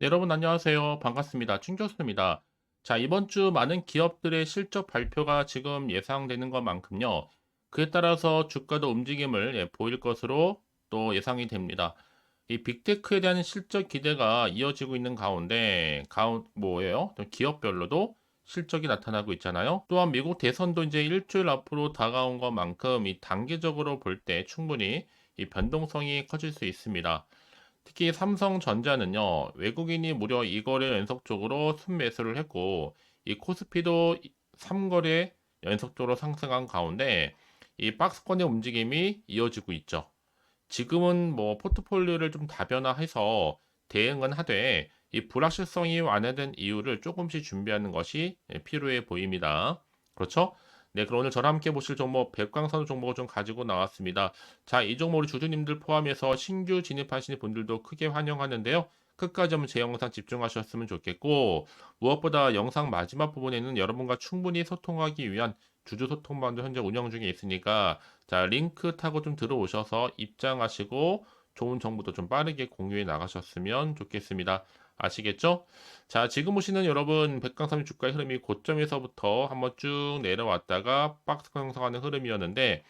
네, 여러분 안녕하세요. 반갑습니다. 충교수입니다. 자, 이번 주 많은 기업들의 실적 발표가 지금 예상되는 것만큼요. 그에 따라서 주가도 움직임을 예, 보일 것으로 또 예상이 됩니다. 이 빅테크에 대한 실적 기대가 이어지고 있는 가운데 가운 뭐예요? 또 기업별로도 실적이 나타나고 있잖아요. 또한 미국 대선도 이제 일주일 앞으로 다가온 것만큼 이 단계적으로 볼 때 충분히 이 변동성이 커질 수 있습니다. 특히 삼성전자는요, 외국인이 무려 2거래 연속적으로 순매수를 했고, 이 코스피도 3거래 연속적으로 상승한 가운데, 이 박스권의 움직임이 이어지고 있죠. 지금은 뭐 포트폴리오를 좀 다변화해서 대응은 하되, 이 불확실성이 완화된 이유를 조금씩 준비하는 것이 필요해 보입니다. 그렇죠? 네, 그럼 오늘 저랑 함께 보실 종목 백광산 종목을 좀 가지고 나왔습니다. 자, 이 종목 우리 주주님들 포함해서 신규 진입하시는 분들도 크게 환영하는데요. 끝까지 한번 제 영상 집중하셨으면 좋겠고 무엇보다 영상 마지막 부분에는 여러분과 충분히 소통하기 위한 주주 소통방도 현재 운영 중에 있으니까 자 링크 타고 좀 들어오셔서 입장하시고 좋은 정보도 좀 빠르게 공유해 나가셨으면 좋겠습니다. 아시겠죠? 자, 지금 보시는 여러분 백강삼 주가의 흐름이 고점에서부터 한번 쭉 내려왔다가 박스권 형성하는 흐름이었는데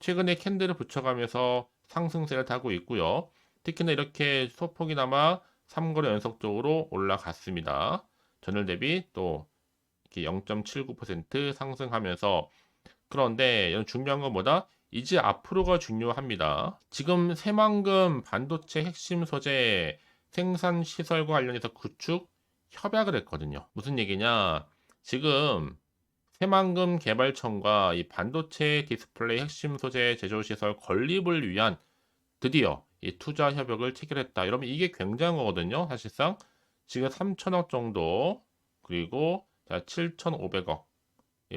최근에 캔들을 붙여가면서 상승세를 타고 있고요. 특히나 이렇게 소폭이나마 3거래 연속적으로 올라갔습니다. 전일 대비 또 이렇게 0.79% 상승하면서 그런데 중요한 것보다 이제 앞으로가 중요합니다. 지금 새만금 반도체 핵심 소재 생산 시설과 관련해서 구축 협약을 했거든요. 무슨 얘기냐? 지금 새만금 개발청과 이 반도체 디스플레이 핵심 소재 제조 시설 건립을 위한 드디어 이 투자 협약을 체결했다. 여러분 이게 굉장한 거거든요. 사실상 지금 3천억 정도 그리고 자 7,500억.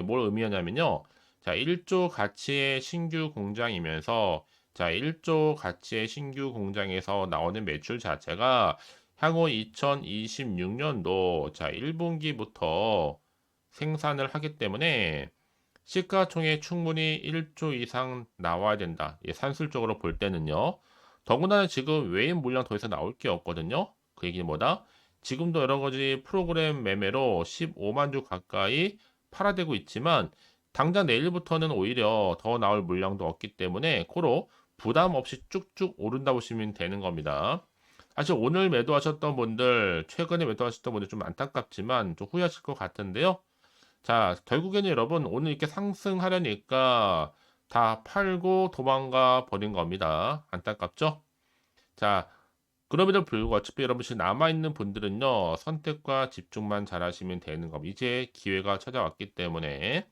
뭘 의미하냐면요. 자 1조 가치의 신규 공장이면서 자, 1조 가치의 신규 공장에서 나오는 매출 자체가 향후 2026년도 자, 1분기부터 생산을 하기 때문에 시가총액 충분히 1조 이상 나와야 된다. 예, 산술적으로 볼 때는요. 더군다나 지금 외인 물량 더 이상 나올 게 없거든요. 그 얘기는 뭐다? 지금도 여러 가지 프로그램 매매로 15만 주 가까이 팔아대고 있지만 당장 내일부터는 오히려 더 나올 물량도 없기 때문에 코로 부담 없이 쭉쭉 오른다 보시면 되는 겁니다. 사실 오늘 매도하셨던 분들, 최근에 매도하셨던 분들 좀 안타깝지만 좀 후회하실 것 같은데요. 자, 결국에는 여러분 오늘 이렇게 상승하려니까 다 팔고 도망가 버린 겁니다. 안타깝죠? 자, 그럼에도 불구하고 어차피 여러분 지금 남아있는 분들은요, 선택과 집중만 잘 하시면 되는 겁니다. 이제 기회가 찾아왔기 때문에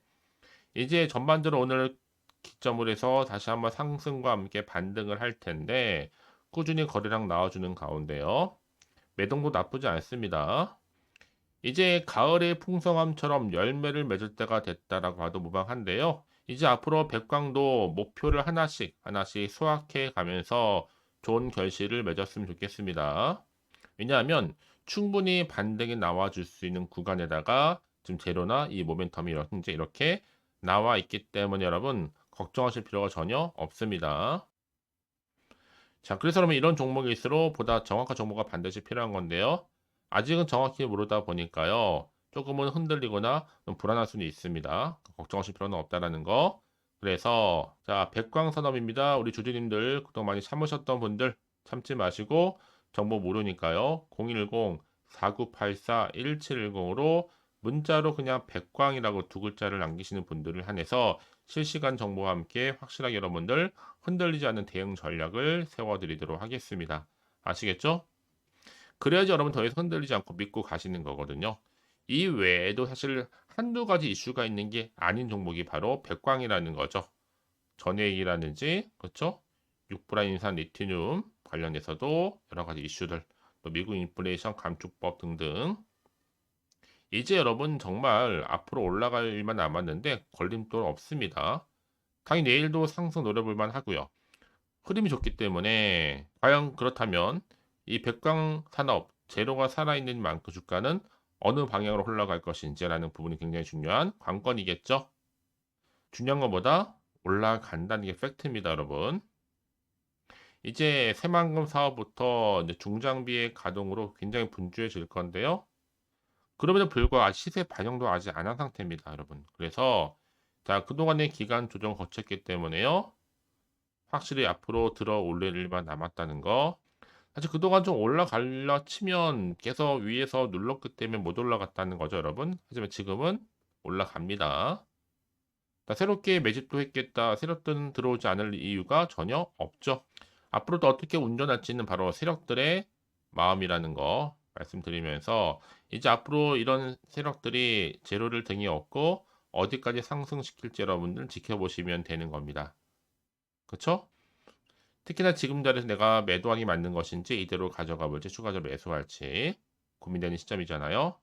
이제 전반적으로 오늘 기점으로 해서 다시 한번 상승과 함께 반등을 할 텐데 꾸준히 거래량 나와주는 가운데요. 매동도 나쁘지 않습니다. 이제 가을의 풍성함처럼 열매를 맺을 때가 됐다라고 봐도 무방한데요. 이제 앞으로 백광도 목표를 하나씩 하나씩 수확해 가면서 좋은 결실을 맺었으면 좋겠습니다. 왜냐하면 충분히 반등이 나와줄 수 있는 구간에다가 지금 재료나 이 모멘텀이 이제 이렇게 나와 있기 때문에 여러분 걱정하실 필요가 전혀 없습니다. 자, 그래서 그러면 이런 종목일수록 보다 정확한 정보가 반드시 필요한 건데요. 아직은 정확히 모르다 보니까요. 조금은 흔들리거나 불안할 수는 있습니다. 걱정하실 필요는 없다라는 거. 그래서 자 백광산업입니다. 우리 주주님들 그동안 많이 참으셨던 분들 참지 마시고 정보 모르니까요. 010-4984-1710으로 문자로 그냥 백광이라고 두 글자를 남기시는 분들을 한해서 실시간 정보와 함께 확실하게 여러분들 흔들리지 않는 대응 전략을 세워드리도록 하겠습니다. 아시겠죠? 그래야지 여러분 더 이상 흔들리지 않고 믿고 가시는 거거든요. 이 외에도 사실 한두 가지 이슈가 있는 게 아닌 종목이 바로 백광이라는 거죠. 전해액이라든지 그렇죠? 육브라 인산 리티늄 관련해서도 여러 가지 이슈들 또 미국 인플레이션 감축법 등등 이제 여러분 정말 앞으로 올라갈 일만 남았는데 걸림돌 없습니다. 당연히 내일도 상승 노려볼만 하고요. 흐름이 좋기 때문에 과연 그렇다면 이 백광 산업 제로가 살아있는 만큼 주가는 어느 방향으로 흘러갈 것인지라는 부분이 굉장히 중요한 관건이겠죠. 중요한 것보다 올라간다는 게 팩트입니다, 여러분. 이제 새만금 사업부터 이제 중장비의 가동으로 굉장히 분주해질 건데요. 그럼에도 불구하고 시세 반영도 아직 안 한 상태입니다, 여러분. 그래서 자 그동안의 기간 조정 거쳤기 때문에요. 확실히 앞으로 들어 올릴 일만 남았다는 거. 사실 그동안 좀 올라갈라 치면 계속 위에서 눌렀기 때문에 못 올라갔다는 거죠, 여러분. 하지만 지금은 올라갑니다. 자, 새롭게 매집도 했겠다. 세력들은 들어오지 않을 이유가 전혀 없죠. 앞으로도 어떻게 운전할지는 바로 세력들의 마음이라는 거 말씀드리면서 이제 앞으로 이런 세력들이 재료를 등에 업고 어디까지 상승시킬지 여러분들 지켜보시면 되는 겁니다. 그쵸? 특히나 지금 자리에서 내가 매도하기 맞는 것인지 이대로 가져가 볼지 추가적으로 매수할지 고민되는 시점이잖아요.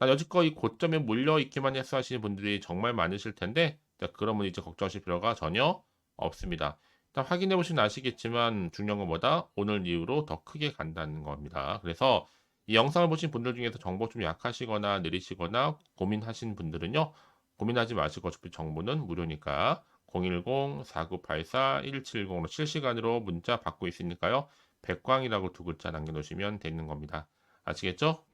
난 여지껏 이 고점에 몰려 있기만 해서 하시는 분들이 정말 많으실 텐데 그러면 이제 걱정하실 필요가 전혀 없습니다. 일단 확인해 보시면 아시겠지만 중요한 것보다 오늘 이후로 더 크게 간다는 겁니다. 그래서 이 영상을 보신 분들 중에서 정보 좀 약하시거나 느리시거나 고민하신 분들은요. 고민하지 마시고 어차피 정보는 무료니까 010-4984-1710으로 실시간으로 문자 받고 있으니까요. 백광이라고 두 글자 남겨놓으시면 되는 겁니다. 아시겠죠?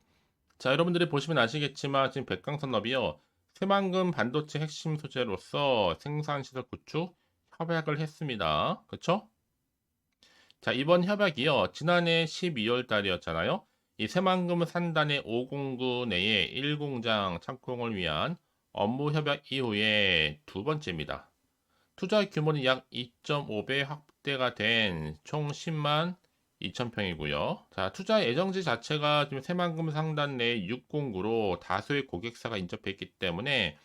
자, 여러분들이 보시면 아시겠지만 지금 백광산업이요. 새만금 반도체 핵심 소재로서 생산시설 구축 협약을 했습니다. 그쵸? 자, 이번 협약이요. 지난해 12월 달이었잖아요. 이 새만금 산단의 509 내에 1공장 착공을 위한 업무 협약 이후에 두 번째입니다. 투자 규모는 약 2.5배 확대가 된 총 10만 2,000평이고요. 자, 투자 예정지 자체가 지금 새만금 상단 내 609로 다수의 고객사가 인접했기 때문에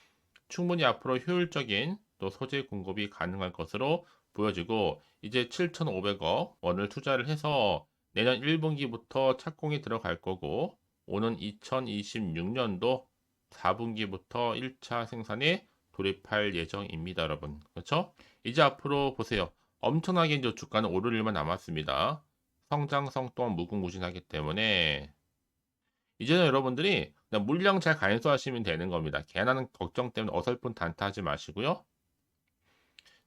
충분히 앞으로 효율적인 또 소재 공급이 가능할 것으로 보여지고 이제 7,500억 원을 투자를 해서 내년 1분기부터 착공이 들어갈 거고 오는 2026년도 4분기부터 1차 생산에 돌입할 예정입니다, 여러분. 그렇죠? 이제 앞으로 보세요. 엄청나게 이제 주가는 오를 일만 남았습니다. 성장성 또한 무궁무진하기 때문에 이제는 여러분들이 물량 잘 간수하시면 되는 겁니다. 개나는 걱정 때문에 어설픈 단타하지 마시고요.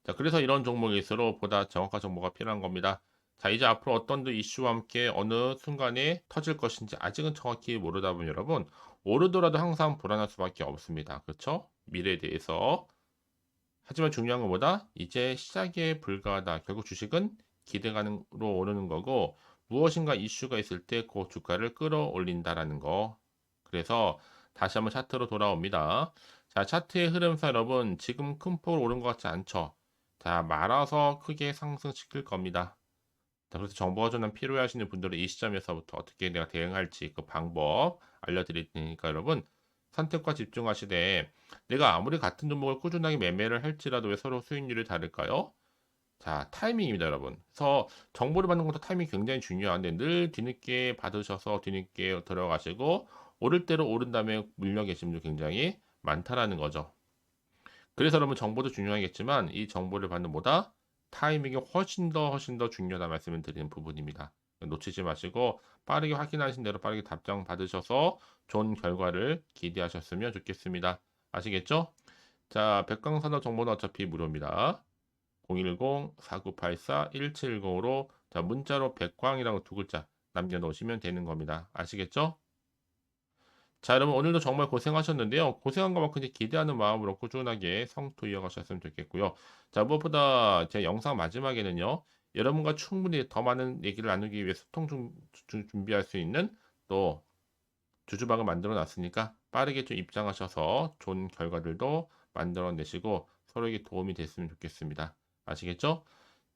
자, 그래서 이런 종목일수록 보다 정확한 정보가 필요한 겁니다. 자, 이제 앞으로 어떤 이슈와 함께 어느 순간에 터질 것인지 아직은 정확히 모르다 보면 여러분, 오르더라도 항상 불안할 수밖에 없습니다. 그렇죠? 미래에 대해서. 하지만 중요한 것보다 이제 시작에 불과하다. 결국 주식은 기대감으로 오르는 거고 무엇인가 이슈가 있을 때 그 주가를 끌어올린다라는 거. 그래서 다시 한번 차트로 돌아옵니다. 자, 차트의 흐름상 여러분 지금 큰 폭으로 오른 것 같지 않죠? 자, 말아서 크게 상승시킬 겁니다. 자, 그래서 정보가 좀 필요해 하시는 분들은 이 시점에서부터 어떻게 내가 대응할지 그 방법 알려드릴 테니까 여러분 선택과 집중하시되 내가 아무리 같은 종목을 꾸준하게 매매를 할지라도 왜 서로 수익률이 다를까요? 자, 타이밍입니다, 여러분. 그래서 정보를 받는 것도 타이밍이 굉장히 중요한데 늘 뒤늦게 받으셔서 뒤늦게 들어가시고 오를 대로 오른 다음에 물려 계신 분들 굉장히 많다라는 거죠. 그래서 여러분 정보도 중요하겠지만 이 정보를 받는 보다 타이밍이 훨씬 더 훨씬 더 중요하다 말씀을 드리는 부분입니다. 놓치지 마시고 빠르게 확인하신 대로 빠르게 답장 받으셔서 좋은 결과를 기대하셨으면 좋겠습니다. 아시겠죠? 자, 백광산업 정보는 어차피 무료입니다. 010-4984-1710으로 자, 문자로 백광이라고 두 글자 남겨놓으시면 되는 겁니다. 아시겠죠? 자, 여러분 오늘도 정말 고생하셨는데요. 고생한 것만큼 기대하는 마음으로 꾸준하게 성투 이어가셨으면 좋겠고요. 자, 무엇보다 제 영상 마지막에는요. 여러분과 충분히 더 많은 얘기를 나누기 위해 소통 중, 중, 준비할 수 있는 또 주주방을 만들어 놨으니까 빠르게 좀 입장하셔서 좋은 결과들도 만들어 내시고 서로에게 도움이 됐으면 좋겠습니다. 아시겠죠?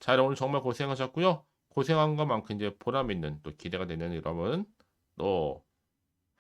자, 여러분 오늘 정말 고생하셨고요. 고생한 것만큼 이제 보람 있는 또 기대가 되는 여러분 또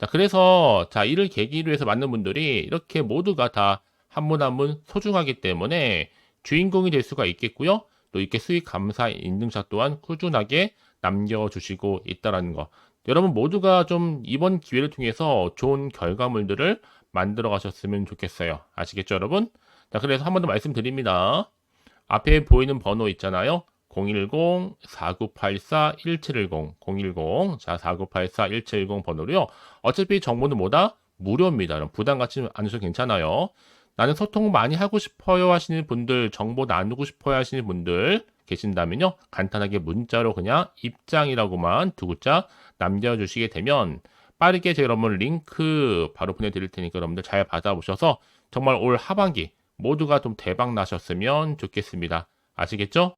자, 그래서 자, 이를 계기로 해서 많은 분들이 이렇게 모두가 다한분한분 소중하기 때문에 주인공이 될 수가 있겠고요. 또 이렇게 수익 감사 인증샷 또한 꾸준하게 남겨주시고 있다라는 거. 여러분 모두가 좀 이번 기회를 통해서 좋은 결과물들을 만들어 가셨으면 좋겠어요. 아시겠죠, 여러분? 자, 그래서 한 번 더 말씀드립니다. 앞에 보이는 번호 있잖아요. 010-4984-1710, 010, 자, 4984-1710 번호로요. 어차피 정보는 뭐다? 무료입니다. 여러분 부담 갖지 않으셔도 괜찮아요. 나는 소통 많이 하고 싶어요 하시는 분들, 정보 나누고 싶어요 하시는 분들 계신다면요. 간단하게 문자로 그냥 입장이라고만 두 글자 남겨주시게 되면 빠르게 제가 여러분 링크 바로 보내드릴 테니까 여러분들 잘 받아보셔서 정말 올 하반기 모두가 좀 대박 나셨으면 좋겠습니다. 아시겠죠?